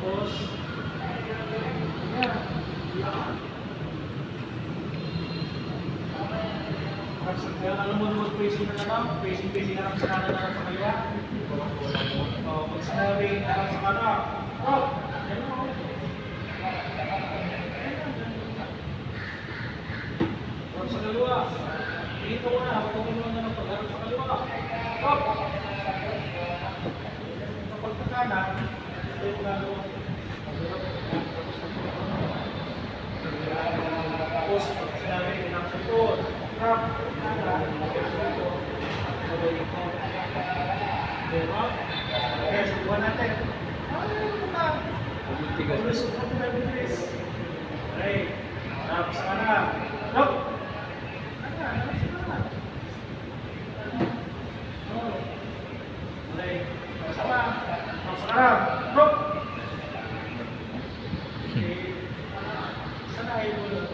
Tapos, kaya alam mo naman, facing na naman, facing, facing na lang sa kanan na lang sa kaliwa. Oh, pag sinabi na lang sa kanan, oh, sa kaliwa. Dito mo na, huwag mo naman ng pagharap sa kaliwa. Stop! Kapag sa kanan, ito yung gagawa. Tapos, pag sinabi, hinap sa likod. Harap, kanan, dito. Tuloy ito. Diba? Okay, subuhan natin. Ay, ano ka? Bilis, bilis, bilis. Okay, harap sa kanan. Stop! Kanan, harap sa kanan. Oh. Okay, sama. Harap sa Stop! Okay. Sanay mo lang.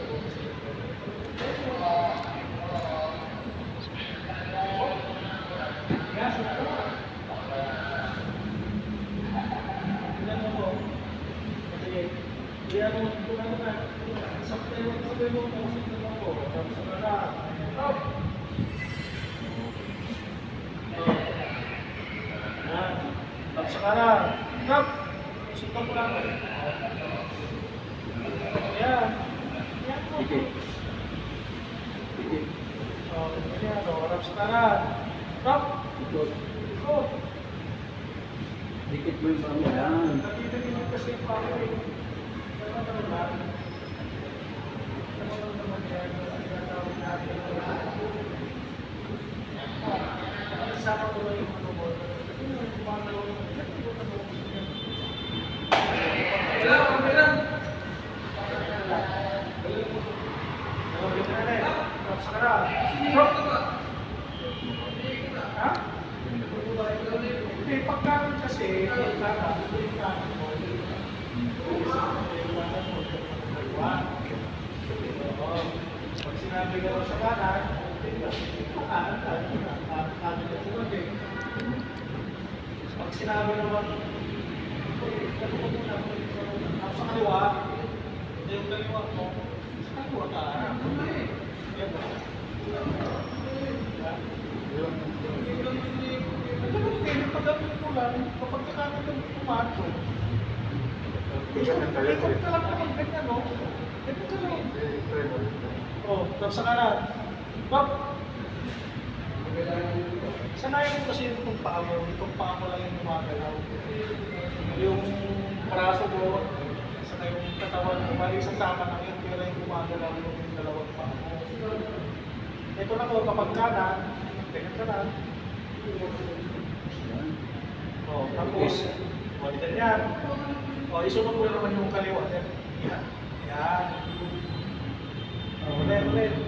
Yes, Tingnan mo po. Sige. Kaya mo, tulad na. Sakto yung sabi mo, kung sino mo po. Tapos sa kanan. Stop! Oh. Yan. Tapos sa kanan. Stop! Sundan mo lang. Yan. Yan po. Oh, ganyan. Oh, harap sa kanan. Stop! Ikot. Dikit mo yung pamo yan. Nakita niyo kasi yung pagkaroon kasi, kailangan, kailangan Pag sinabi naman, sa kaliwa, hindi yung kaliwa mo, sa kaliwa ka. Kapag kakanan ng tomato, ikot ka lang naman. Oh, tapos sa kanan. Bop! Sanayin mo kasi itong paa mo, itong paa mo lang yung gumagalaw. Yung braso mo, saka yung katawan mo, mali sa sama lang yun, pero yung gumagalaw yung dalawang paa mo. Ito na po, kapag kanan, ganyan ka lang. Oh, tapos, Pagkita yan. O, isunod mo naman yung kaliwa. Yan. Yan. O, ulit, ulit.